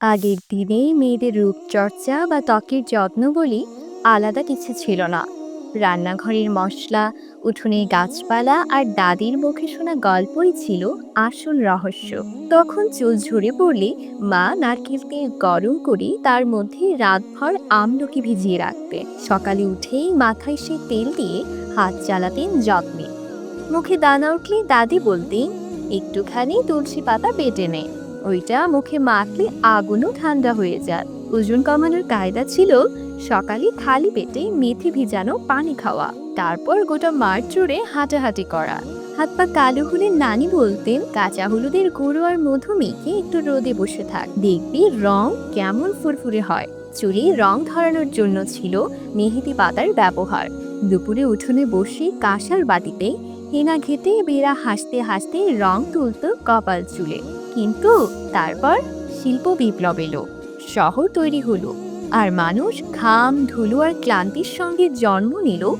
আগের দিনে মেয়েদের রূপচর্চা বা ত্বকের যত্ন বলি আলাদা কিছু ছিল না। রান্নাঘরের মশলা, উঠোনের গাছপালা আর দাদির মুখে শোনা গল্পই ছিল আসল রহস্য। তখন চুল ঝরে পড়লে মা নারকেল তেল গরম করে তার মধ্যে রাতভর আমলকি ভিজিয়ে রাখতেন। সকালে উঠেই মাথায় সে তেল দিয়ে হাত চালাতেন যত্নে। মুখে দানা উঠলে দাদি বলতেন, একটুখানি তুলসী পাতা বেটে নে। ওইটা মুখে মাখলে আগুনও ঠান্ডা হয়ে যায়। ওজন কমানোর কায়দা ছিল সকালে খালি পেটে মেথি ভিজানো পানি খাওয়া, তারপর গোটা মাঠ জুড়ে হাঁটাহাঁটি করা। হাত পা কালো হলে নানি বলতেন, কাঁচা হলুদের গুঁড়ো আর মধু মেখে একটু রোদে বসে থাক। দেখবি রং কেমন ফুরফুরে হয়। চুলে রং ধরানোর জন্য ছিল মেহেদি পাতার ব্যবহার। দুপুরে উঠোনে বসে কাঁসার বাটিতে হেনা ঘেটে বেড়া হাসতে হাসতে রং তুলত কপাল চুলে। কিন্তু তারপর শিল্প বিপ্লব এলো। শহর তৈরি হলো। আর মানুষ ঘাম, ধুলো আর ক্লান্তির সঙ্গে জন্ম নিল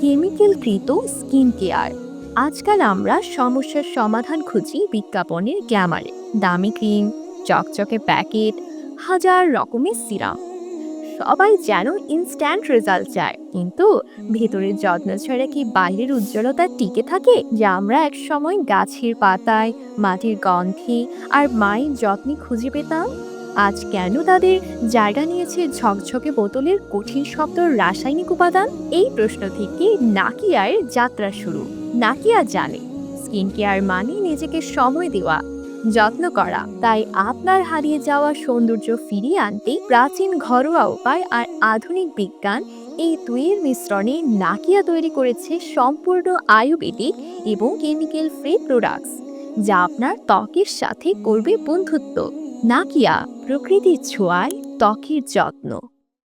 কেমিক্যালকৃত স্কিন কেয়ার। আজকাল আমরা সমস্যার সমাধান খুঁজি বিজ্ঞাপনের গ্ল্যামারে দামি ক্রিম, চকচকে প্যাকেট, হাজার রকমের সিরাম। সবাই যেন ইনস্ট্যান্ট রেজাল্ট চায়। কিন্তু ভেতরের যত্ন ছাড়া কি বাইরের উজ্জ্বলতা টিকে থাকে? যা আমরা একসময় গাছের পাতায়, মাটির গন্ধে আর মায়ের যত্নে খুঁজে পেতাম? আজ কেন তাদের জায়গা নিয়েছে ঝকঝকে বোতলের কঠিন শব্দ রাসায়নিক উপাদান? এই প্রশ্ন থেকে নাকিয়ার যাত্রা শুরু। নাকিয়া জানে স্কিন কেয়ার মানে নিজেকে সময় দেওয়া। যত্ন করা। তাই আপনার হারিয়ে যাওয়া সৌন্দর্য ফিরিয়ে আনতে প্রাচীন ঘরোয়া উপায় আর আধুনিক বিজ্ঞান এই দুইয়ের মিশ্রণে নাকিয়া তৈরি করেছে সম্পূর্ণ আয়ুর্বেদিক এবং কেমিক্যাল ফ্রি প্রোডাক্টস, যা আপনার ত্বকের সাথে করবে বন্ধুত্ব। নাকিয়া, প্রকৃতির ছোঁয়ায় ত্বকের যত্ন।